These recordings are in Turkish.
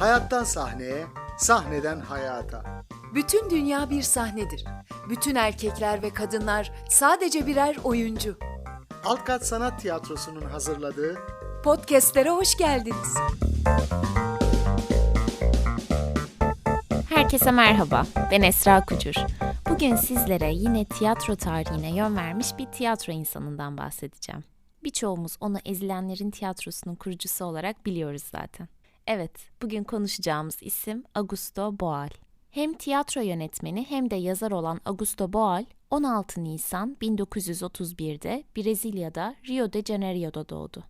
Hayattan sahneye, sahneden hayata. Bütün dünya bir sahnedir. Bütün erkekler ve kadınlar sadece birer oyuncu. Altkat Sanat Tiyatrosu'nun hazırladığı Podcast'lere hoş geldiniz. Herkese merhaba, ben Esra Kucur. Bugün sizlere yine tiyatro tarihine yön vermiş bir tiyatro insanından bahsedeceğim. Birçoğumuz onu ezilenlerin tiyatrosunun kurucusu olarak biliyoruz zaten. Evet, bugün konuşacağımız isim Augusto Boal. Hem tiyatro yönetmeni hem de yazar olan Augusto Boal, 16 Nisan 1931'de Brezilya'da Rio de Janeiro'da doğdu.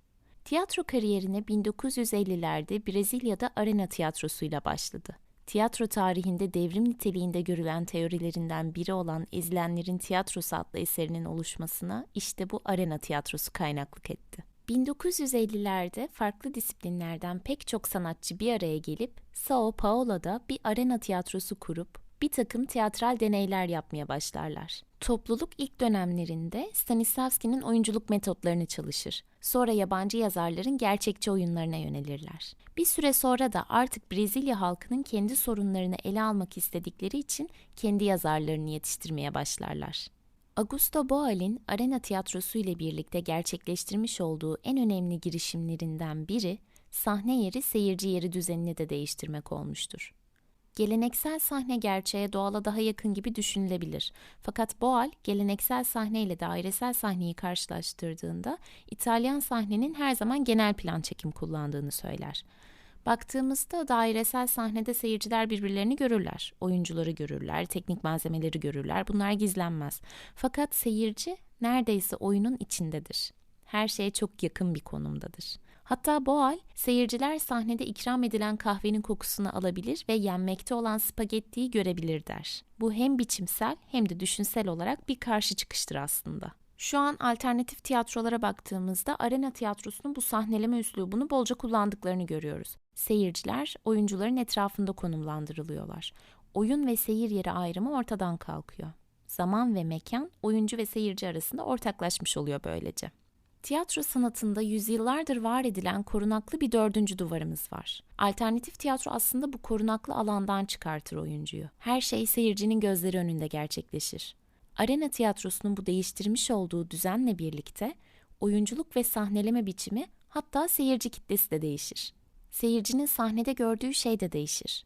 Tiyatro kariyerine 1950'lerde Brezilya'da arena tiyatrosuyla başladı. Tiyatro tarihinde devrim niteliğinde görülen teorilerinden biri olan Ezilenlerin Tiyatrosu adlı eserinin oluşmasına işte bu arena tiyatrosu kaynaklık etti. 1950'lerde farklı disiplinlerden pek çok sanatçı bir araya gelip Sao Paulo'da bir arena tiyatrosu kurup bir takım tiyatral deneyler yapmaya başlarlar. Topluluk ilk dönemlerinde Stanislavski'nin oyunculuk metotlarını çalışır. Sonra yabancı yazarların gerçekçi oyunlarına yönelirler. Bir süre sonra da artık Brezilya halkının kendi sorunlarını ele almak istedikleri için kendi yazarlarını yetiştirmeye başlarlar. Augusto Boal'in arena tiyatrosu ile birlikte gerçekleştirmiş olduğu en önemli girişimlerinden biri sahne yeri seyirci yeri düzenini de değiştirmek olmuştur. Geleneksel sahne gerçeğe doğala daha yakın gibi düşünülebilir. Fakat Boal, geleneksel sahne ile dairesel sahneyi karşılaştırdığında İtalyan sahnenin her zaman genel plan çekim kullandığını söyler. Baktığımızda dairesel sahnede seyirciler birbirlerini görürler. Oyuncuları görürler, teknik malzemeleri görürler. Bunlar gizlenmez. Fakat seyirci neredeyse oyunun içindedir. Her şeye çok yakın bir konumdadır. Hatta Boal, seyirciler sahnede ikram edilen kahvenin kokusunu alabilir ve yenmekte olan spagettiyi görebilir der. Bu hem biçimsel hem de düşünsel olarak bir karşı çıkıştır aslında. Şu an alternatif tiyatrolara baktığımızda arena tiyatrosunun bu sahneleme üslubunu bolca kullandıklarını görüyoruz. Seyirciler oyuncuların etrafında konumlandırılıyorlar. Oyun ve seyir yeri ayrımı ortadan kalkıyor. Zaman ve mekan oyuncu ve seyirci arasında ortaklaşmış oluyor böylece. Tiyatro sanatında yüzyıllardır var edilen korunaklı bir dördüncü duvarımız var. Alternatif tiyatro aslında bu korunaklı alandan çıkartır oyuncuyu. Her şey seyircinin gözleri önünde gerçekleşir. Arena tiyatrosunun bu değiştirmiş olduğu düzenle birlikte oyunculuk ve sahneleme biçimi hatta seyirci kitlesi de değişir. Seyircinin sahnede gördüğü şey de değişir.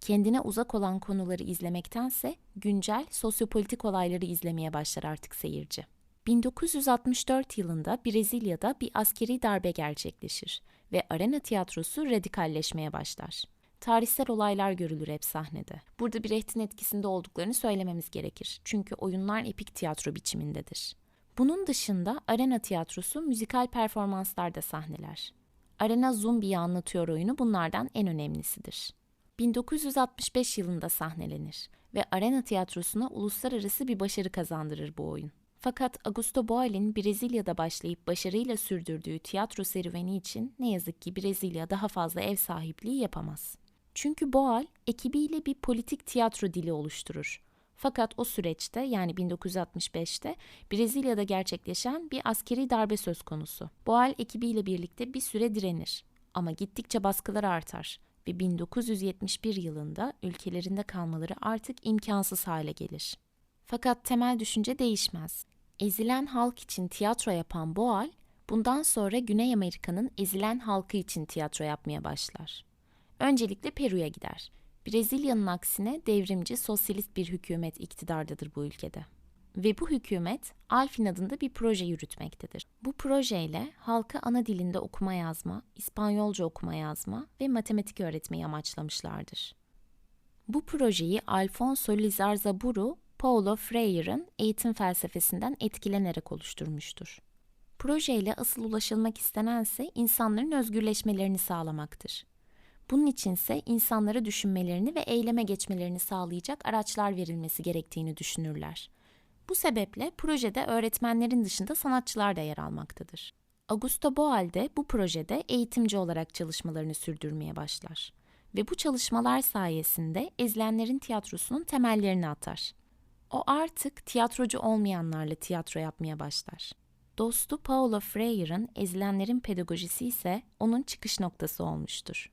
Kendine uzak olan konuları izlemektense güncel sosyopolitik olayları izlemeye başlar artık seyirci. 1964 yılında Brezilya'da bir askeri darbe gerçekleşir ve arena tiyatrosu radikalleşmeye başlar. Tarihsel olaylar görülür hep sahnede. Burada Brecht'in etkisinde olduklarını söylememiz gerekir. Çünkü oyunlar epik tiyatro biçimindedir. Bunun dışında arena tiyatrosu müzikal performanslar da sahneler. Arena Zumbi'yi anlatıyor oyunu bunlardan en önemlisidir. 1965 yılında sahnelenir ve arena tiyatrosuna uluslararası bir başarı kazandırır bu oyun. Fakat Augusto Boal'in Brezilya'da başlayıp başarıyla sürdürdüğü tiyatro serüveni için ne yazık ki Brezilya daha fazla ev sahipliği yapamaz. Çünkü Boal ekibiyle bir politik tiyatro dili oluşturur. Fakat o süreçte yani 1965'te Brezilya'da gerçekleşen bir askeri darbe söz konusu. Boal ekibiyle birlikte bir süre direnir ama gittikçe baskılar artar ve 1971 yılında ülkelerinde kalmaları artık imkansız hale gelir. Fakat temel düşünce değişmez. Ezilen halk için tiyatro yapan Boal, bundan sonra Güney Amerika'nın ezilen halkı için tiyatro yapmaya başlar. Öncelikle Peru'ya gider. Brezilya'nın aksine devrimci, sosyalist bir hükümet iktidardadır bu ülkede. Ve bu hükümet Alfin adında bir proje yürütmektedir. Bu projeyle halka ana dilinde okuma yazma, İspanyolca okuma yazma ve matematik öğretmeyi amaçlamışlardır. Bu projeyi Alfonso Lizarzaburu Paulo Freire'ın eğitim felsefesinden etkilenerek oluşturmuştur. Projeyle asıl ulaşılmak istenense insanların özgürleşmelerini sağlamaktır. Bunun içinse insanlara düşünmelerini ve eyleme geçmelerini sağlayacak araçlar verilmesi gerektiğini düşünürler. Bu sebeple projede öğretmenlerin dışında sanatçılar da yer almaktadır. Augusto Boal de bu projede eğitimci olarak çalışmalarını sürdürmeye başlar ve bu çalışmalar sayesinde ezilenlerin tiyatrosunun temellerini atar. O artık tiyatrocu olmayanlarla tiyatro yapmaya başlar. Dostu Paulo Freire'ın Ezilenlerin Pedagojisi ise onun çıkış noktası olmuştur.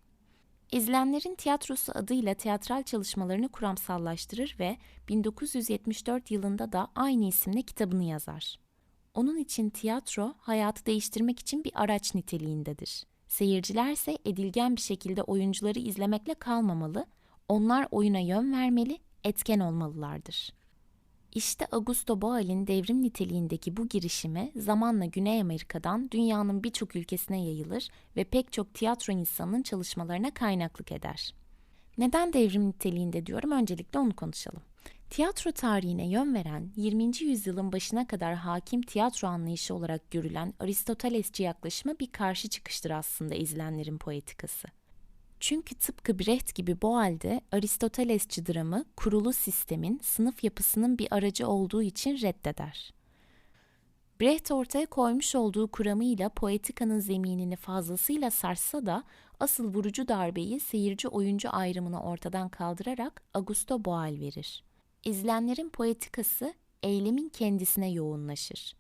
Ezilenlerin Tiyatrosu adıyla tiyatral çalışmalarını kuramsallaştırır ve 1974 yılında da aynı isimle kitabını yazar. Onun için tiyatro hayatı değiştirmek için bir araç niteliğindedir. Seyirciler ise edilgen bir şekilde oyuncuları izlemekle kalmamalı, onlar oyuna yön vermeli, etken olmalılardır. İşte Augusto Boal'in devrim niteliğindeki bu girişimi zamanla Güney Amerika'dan dünyanın birçok ülkesine yayılır ve pek çok tiyatro insanının çalışmalarına kaynaklık eder. Neden devrim niteliğinde diyorum öncelikle onu konuşalım. Tiyatro tarihine yön veren 20. yüzyılın başına kadar hakim tiyatro anlayışı olarak görülen Aristotelesçi yaklaşıma bir karşı çıkıştır aslında ezilenlerin poetikası. Çünkü tıpkı Brecht gibi Boal'de Aristotelesçi dramı kurulu sistemin sınıf yapısının bir aracı olduğu için reddeder. Brecht ortaya koymuş olduğu kuramıyla poetikanın zeminini fazlasıyla sarsa da asıl vurucu darbeyi seyirci oyuncu ayrımını ortadan kaldırarak Augusto Boal verir. İzlenlerin poetikası eylemin kendisine yoğunlaşır.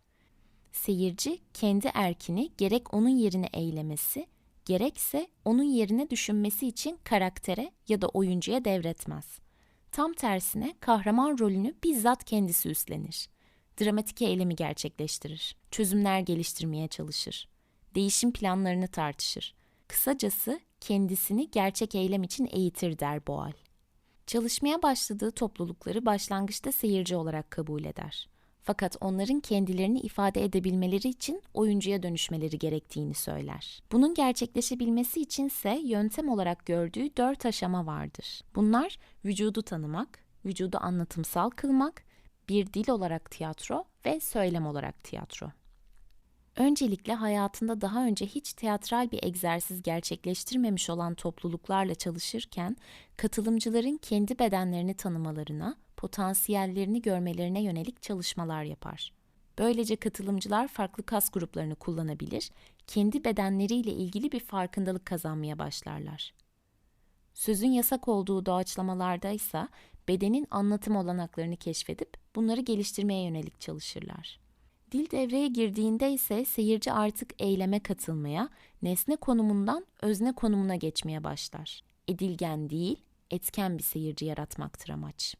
Seyirci kendi erkini gerek onun yerine eylemesi, gerekse onun yerine düşünmesi için karaktere ya da oyuncuya devretmez. Tam tersine kahraman rolünü bizzat kendisi üstlenir. Dramatik eylemi gerçekleştirir. Çözümler geliştirmeye çalışır. Değişim planlarını tartışır. Kısacası kendisini gerçek eylem için eğitir der Boal. Çalışmaya başladığı toplulukları başlangıçta seyirci olarak kabul eder. Fakat onların kendilerini ifade edebilmeleri için oyuncuya dönüşmeleri gerektiğini söyler. Bunun gerçekleşebilmesi içinse yöntem olarak gördüğü dört aşama vardır. Bunlar vücudu tanımak, vücudu anlatımsal kılmak, bir dil olarak tiyatro ve söylem olarak tiyatro. Öncelikle hayatında daha önce hiç teatral bir egzersiz gerçekleştirmemiş olan topluluklarla çalışırken katılımcıların kendi bedenlerini tanımalarına, potansiyellerini görmelerine yönelik çalışmalar yapar. Böylece katılımcılar farklı kas gruplarını kullanabilir, kendi bedenleriyle ilgili bir farkındalık kazanmaya başlarlar. Sözün yasak olduğu doğaçlamalarda ise bedenin anlatım olanaklarını keşfedip bunları geliştirmeye yönelik çalışırlar. Dil devreye girdiğinde ise seyirci artık eyleme katılmaya, nesne konumundan özne konumuna geçmeye başlar. Edilgen değil, etken bir seyirci yaratmaktır amaç.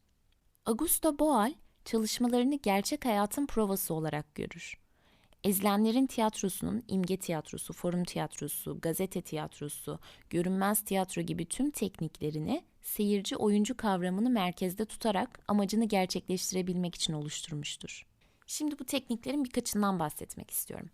Augusto Boal çalışmalarını gerçek hayatın provası olarak görür. Ezilenlerin tiyatrosunun imge tiyatrosu, forum tiyatrosu, gazete tiyatrosu, görünmez tiyatro gibi tüm tekniklerini seyirci oyuncu kavramını merkezde tutarak amacını gerçekleştirebilmek için oluşturmuştur. Şimdi bu tekniklerin birkaçından bahsetmek istiyorum.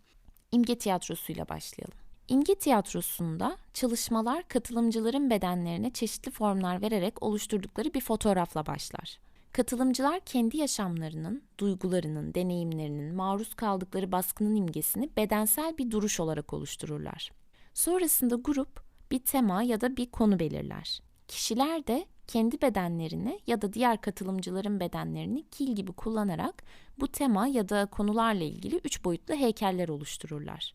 İmge tiyatrosuyla başlayalım. İmge tiyatrosunda çalışmalar katılımcıların bedenlerine çeşitli formlar vererek oluşturdukları bir fotoğrafla başlar. Katılımcılar kendi yaşamlarının, duygularının, deneyimlerinin, maruz kaldıkları baskının imgesini bedensel bir duruş olarak oluştururlar. Sonrasında grup bir tema ya da bir konu belirler. Kişiler de kendi bedenlerini ya da diğer katılımcıların bedenlerini kil gibi kullanarak bu tema ya da konularla ilgili üç boyutlu heykeller oluştururlar.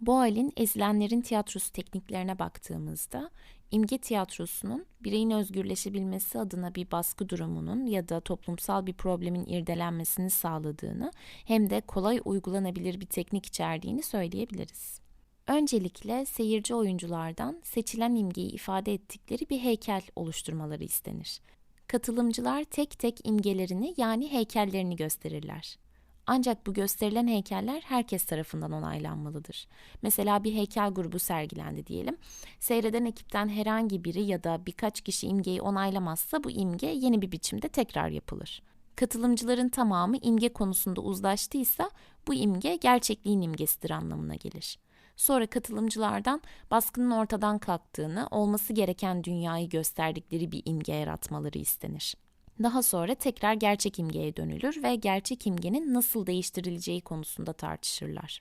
Boal'in ezilenlerin tiyatrosu tekniklerine baktığımızda imge tiyatrosunun bireyin özgürleşebilmesi adına bir baskı durumunun ya da toplumsal bir problemin irdelenmesini sağladığını hem de kolay uygulanabilir bir teknik içerdiğini söyleyebiliriz. Öncelikle seyirci oyunculardan seçilen imgeyi ifade ettikleri bir heykel oluşturmaları istenir. Katılımcılar tek tek imgelerini yani heykellerini gösterirler. Ancak bu gösterilen heykeller herkes tarafından onaylanmalıdır. Mesela bir heykel grubu sergilendi diyelim. Seyreden ekipten herhangi biri ya da birkaç kişi imgeyi onaylamazsa bu imge yeni bir biçimde tekrar yapılır. Katılımcıların tamamı imge konusunda uzlaştıysa bu imge gerçekliğin imgesidir anlamına gelir. Sonra katılımcılardan baskının ortadan kalktığını, olması gereken dünyayı gösterdikleri bir imge yaratmaları istenir. Daha sonra tekrar gerçek imgeye dönülür ve gerçek imgenin nasıl değiştirileceği konusunda tartışırlar.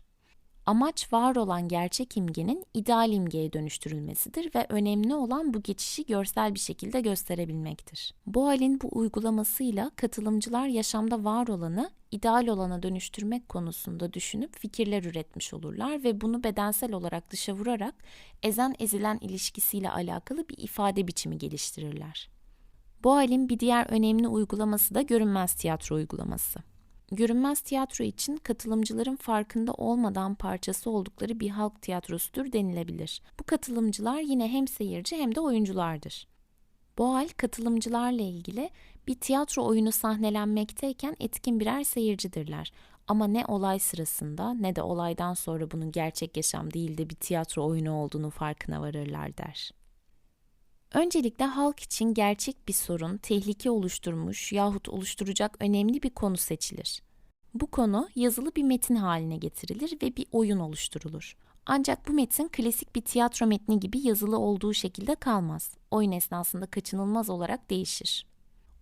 Amaç var olan gerçek imgenin ideal imgeye dönüştürülmesidir ve önemli olan bu geçişi görsel bir şekilde gösterebilmektir. Bu halin bu uygulamasıyla katılımcılar yaşamda var olanı ideal olana dönüştürmek konusunda düşünüp fikirler üretmiş olurlar ve bunu bedensel olarak dışa vurarak ezen ezilen ilişkisiyle alakalı bir ifade biçimi geliştirirler. Bu halin bir diğer önemli uygulaması da görünmez tiyatro uygulaması. Görünmez tiyatro için katılımcıların farkında olmadan parçası oldukları bir halk tiyatrosudur denilebilir. Bu katılımcılar yine hem seyirci hem de oyunculardır. Boal katılımcılarla ilgili bir tiyatro oyunu sahnelenmekteyken etkin birer seyircidirler. Ama ne olay sırasında ne de olaydan sonra bunun gerçek yaşam değil de bir tiyatro oyunu olduğunu farkına varırlar der. Öncelikle halk için gerçek bir sorun, tehlike oluşturmuş yahut oluşturacak önemli bir konu seçilir. Bu konu yazılı bir metin haline getirilir ve bir oyun oluşturulur. Ancak bu metin klasik bir tiyatro metni gibi yazılı olduğu şekilde kalmaz. Oyun esnasında kaçınılmaz olarak değişir.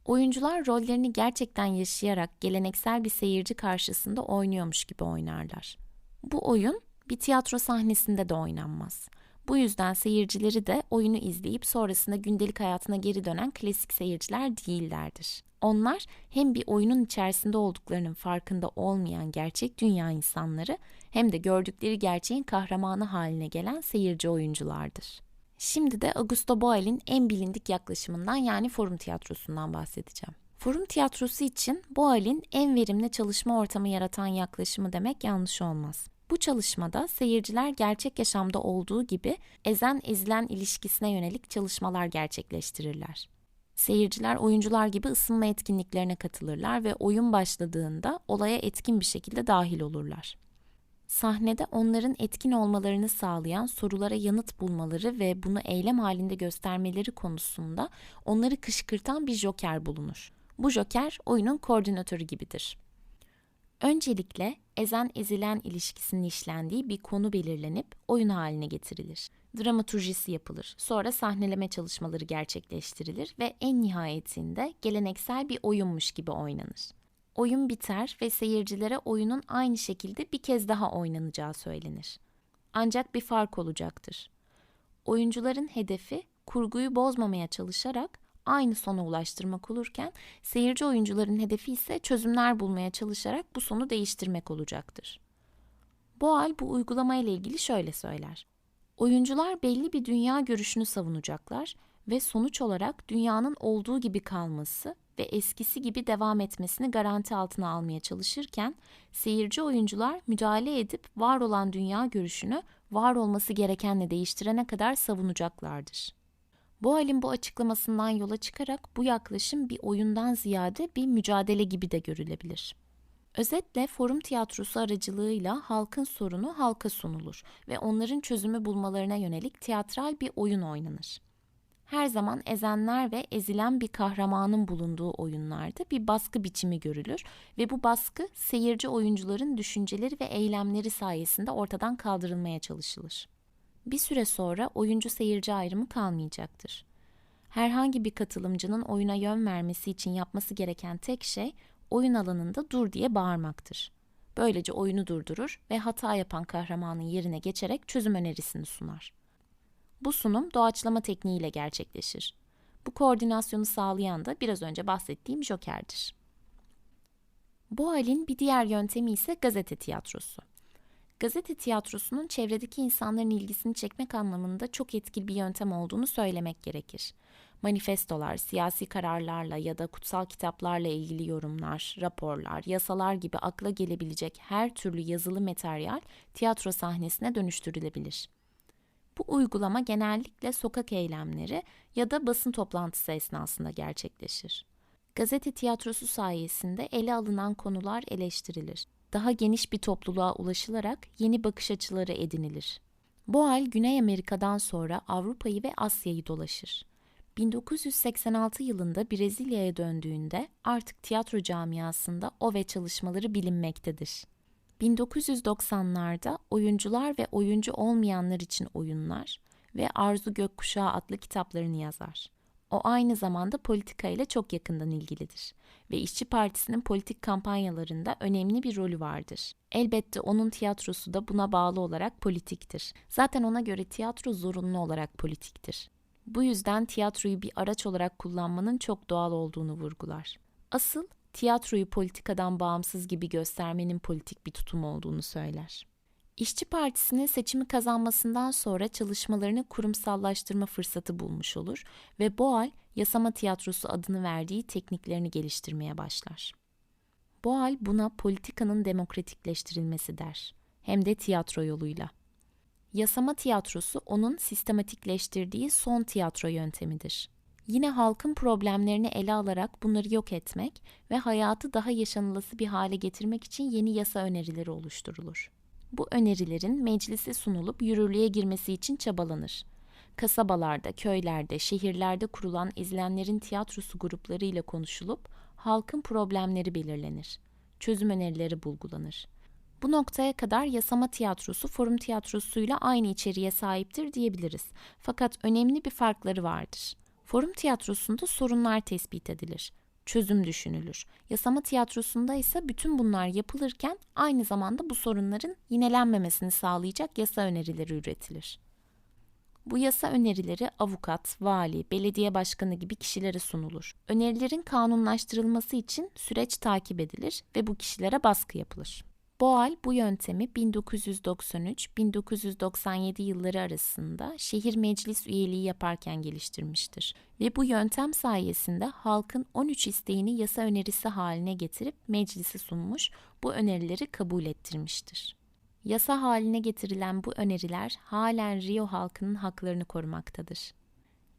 Oyuncular rollerini gerçekten yaşayarak geleneksel bir seyirci karşısında oynuyormuş gibi oynarlar. Bu oyun bir tiyatro sahnesinde de oynanmaz. Bu yüzden seyircileri de oyunu izleyip sonrasında gündelik hayatına geri dönen klasik seyirciler değillerdir. Onlar hem bir oyunun içerisinde olduklarının farkında olmayan gerçek dünya insanları hem de gördükleri gerçeğin kahramanı haline gelen seyirci oyunculardır. Şimdi de Augusto Boal'in en bilindik yaklaşımından yani forum tiyatrosundan bahsedeceğim. Forum tiyatrosu için Boal'in en verimli çalışma ortamı yaratan yaklaşımı demek yanlış olmaz. Bu çalışmada seyirciler gerçek yaşamda olduğu gibi ezen ezilen ilişkisine yönelik çalışmalar gerçekleştirirler. Seyirciler oyuncular gibi ısınma etkinliklerine katılırlar ve oyun başladığında olaya etkin bir şekilde dahil olurlar. Sahnede onların etkin olmalarını sağlayan sorulara yanıt bulmaları ve bunu eylem halinde göstermeleri konusunda onları kışkırtan bir joker bulunur. Bu joker oyunun koordinatörü gibidir. Öncelikle ezen ezilen ilişkisinin işlendiği bir konu belirlenip oyun haline getirilir. Dramaturjisi yapılır. Sonra sahneleme çalışmaları gerçekleştirilir ve en nihayetinde geleneksel bir oyunmuş gibi oynanır. Oyun biter ve seyircilere oyunun aynı şekilde bir kez daha oynanacağı söylenir. Ancak bir fark olacaktır. Oyuncuların hedefi kurguyu bozmamaya çalışarak aynı sona ulaştırmak olurken seyirci oyuncuların hedefi ise çözümler bulmaya çalışarak bu sonu değiştirmek olacaktır. Boal bu uygulama ile ilgili şöyle söyler. Oyuncular belli bir dünya görüşünü savunacaklar ve sonuç olarak dünyanın olduğu gibi kalması ve eskisi gibi devam etmesini garanti altına almaya çalışırken seyirci oyuncular müdahale edip var olan dünya görüşünü var olması gerekenle değiştirene kadar savunacaklardır. Bu halin bu açıklamasından yola çıkarak bu yaklaşım bir oyundan ziyade bir mücadele gibi de görülebilir. Özetle forum tiyatrosu aracılığıyla halkın sorunu halka sunulur ve onların çözümü bulmalarına yönelik tiyatral bir oyun oynanır. Her zaman ezenler ve ezilen bir kahramanın bulunduğu oyunlarda bir baskı biçimi görülür ve bu baskı seyirci oyuncuların düşünceleri ve eylemleri sayesinde ortadan kaldırılmaya çalışılır. Bir süre sonra oyuncu seyirci ayrımı kalmayacaktır. Herhangi bir katılımcının oyuna yön vermesi için yapması gereken tek şey oyun alanında dur diye bağırmaktır. Böylece oyunu durdurur ve hata yapan kahramanın yerine geçerek çözüm önerisini sunar. Bu sunum doğaçlama tekniğiyle gerçekleşir. Bu koordinasyonu sağlayan da biraz önce bahsettiğim Joker'dir. Bu halin bir diğer yöntemi ise gazete tiyatrosu. Gazete tiyatrosunun çevredeki insanların ilgisini çekmek anlamında çok etkili bir yöntem olduğunu söylemek gerekir. Manifestolar, siyasi kararlarla ya da kutsal kitaplarla ilgili yorumlar, raporlar, yasalar gibi akla gelebilecek her türlü yazılı materyal tiyatro sahnesine dönüştürülebilir. Bu uygulama genellikle sokak eylemleri ya da basın toplantısı esnasında gerçekleşir. Gazete tiyatrosu sayesinde ele alınan konular eleştirilir. Daha geniş bir topluluğa ulaşılarak yeni bakış açıları edinilir. Bu hal Güney Amerika'dan sonra Avrupa'yı ve Asya'yı dolaşır. 1986 yılında Brezilya'ya döndüğünde artık tiyatro camiasında o ve çalışmaları bilinmektedir. 1990'larda oyuncular ve oyuncu olmayanlar için oyunlar ve Arzu Gökkuşağı adlı kitaplarını yazar. O aynı zamanda politika ile çok yakından ilgilidir ve İşçi Partisi'nin politik kampanyalarında önemli bir rolü vardır. Elbette onun tiyatrosu da buna bağlı olarak politiktir. Zaten ona göre tiyatro zorunlu olarak politiktir. Bu yüzden tiyatroyu bir araç olarak kullanmanın çok doğal olduğunu vurgular. Asıl tiyatroyu politikadan bağımsız gibi göstermenin politik bir tutum olduğunu söyler. İşçi Partisi'nin seçimi kazanmasından sonra çalışmalarını kurumsallaştırma fırsatı bulmuş olur ve Boal, yasama tiyatrosu adını verdiği tekniklerini geliştirmeye başlar. Boal buna politikanın demokratikleştirilmesi der. Hem de tiyatro yoluyla. Yasama tiyatrosu onun sistematikleştirdiği son tiyatro yöntemidir. Yine halkın problemlerini ele alarak bunları yok etmek ve hayatı daha yaşanılası bir hale getirmek için yeni yasa önerileri oluşturulur. Bu önerilerin meclise sunulup yürürlüğe girmesi için çabalanır. Kasabalarda, köylerde, şehirlerde kurulan izlenlerin tiyatrosu gruplarıyla konuşulup halkın problemleri belirlenir. Çözüm önerileri bulgulanır. Bu noktaya kadar yasama tiyatrosu forum tiyatrosuyla aynı içeriğe sahiptir diyebiliriz. Fakat önemli bir farkları vardır. Forum tiyatrosunda sorunlar tespit edilir, çözüm düşünülür. Yasama tiyatrosunda ise bütün bunlar yapılırken aynı zamanda bu sorunların yinelenmemesini sağlayacak yasa önerileri üretilir. Bu yasa önerileri avukat, vali, belediye başkanı gibi kişilere sunulur. Önerilerin kanunlaştırılması için süreç takip edilir ve bu kişilere baskı yapılır. Boal bu yöntemi 1993-1997 yılları arasında şehir meclis üyeliği yaparken geliştirmiştir ve bu yöntem sayesinde halkın 13 isteğini yasa önerisi haline getirip meclise sunmuş, bu önerileri kabul ettirmiştir. Yasa haline getirilen bu öneriler halen Rio halkının haklarını korumaktadır.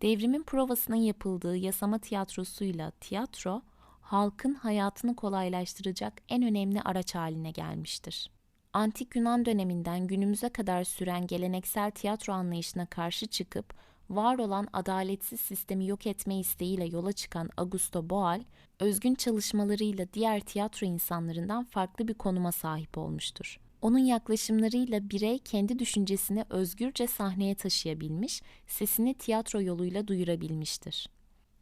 Devrimin provasının yapıldığı yasama tiyatrosuyla tiyatro, halkın hayatını kolaylaştıracak en önemli araç haline gelmiştir. Antik Yunan döneminden günümüze kadar süren geleneksel tiyatro anlayışına karşı çıkıp var olan adaletsiz sistemi yok etme isteğiyle yola çıkan Augusto Boal, özgün çalışmalarıyla diğer tiyatro insanlarından farklı bir konuma sahip olmuştur. Onun yaklaşımlarıyla birey kendi düşüncesini özgürce sahneye taşıyabilmiş, sesini tiyatro yoluyla duyurabilmiştir.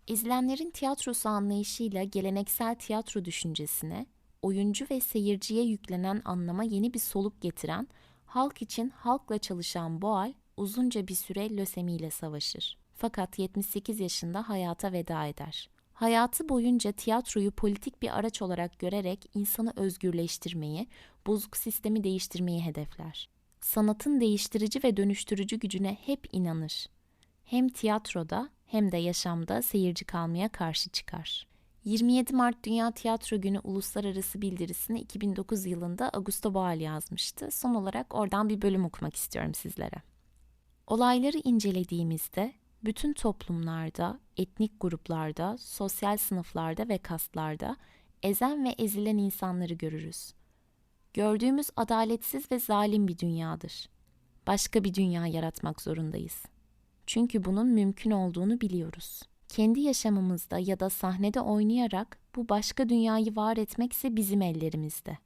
İzleyenlerin tiyatrosu anlayışıyla geleneksel tiyatro düşüncesine, oyuncu ve seyirciye yüklenen anlama yeni bir soluk getiren, halk için halkla çalışan Boal uzunca bir süre lösemi ile savaşır. Fakat 78 yaşında hayata veda eder. Hayatı boyunca tiyatroyu politik bir araç olarak görerek insanı özgürleştirmeyi, bozuk sistemi değiştirmeyi hedefler. Sanatın değiştirici ve dönüştürücü gücüne hep inanır. Hem tiyatroda hem de yaşamda seyirci kalmaya karşı çıkar. 27 Mart Dünya Tiyatro Günü uluslararası bildirisini 2009 yılında Augusto Boal yazmıştı. Son olarak oradan bir bölüm okumak istiyorum sizlere. Olayları incelediğimizde bütün toplumlarda, etnik gruplarda, sosyal sınıflarda ve kastlarda ezen ve ezilen insanları görürüz. Gördüğümüz adaletsiz ve zalim bir dünyadır. Başka bir dünya yaratmak zorundayız. Çünkü bunun mümkün olduğunu biliyoruz. Kendi yaşamımızda ya da sahnede oynayarak bu başka dünyayı var etmek ise bizim ellerimizde.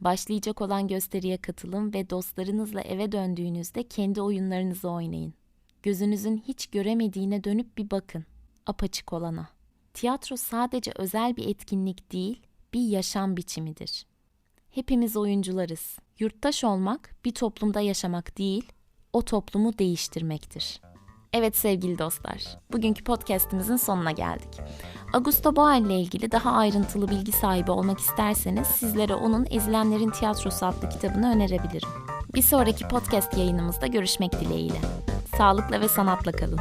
Başlayacak olan gösteriye katılın ve dostlarınızla eve döndüğünüzde kendi oyunlarınızı oynayın. Gözünüzün hiç göremediğine dönüp bir bakın. Apaçık olana. Tiyatro sadece özel bir etkinlik değil, bir yaşam biçimidir. Hepimiz oyuncularız. Yurttaş olmak bir toplumda yaşamak değil, o toplumu değiştirmektir. Evet sevgili dostlar, bugünkü podcast'imizin sonuna geldik. Augusto Boal ile ilgili daha ayrıntılı bilgi sahibi olmak isterseniz sizlere onun Ezilenlerin Tiyatrosu adlı kitabını önerebilirim. Bir sonraki podcast yayınımızda görüşmek dileğiyle. Sağlıkla ve sanatla kalın.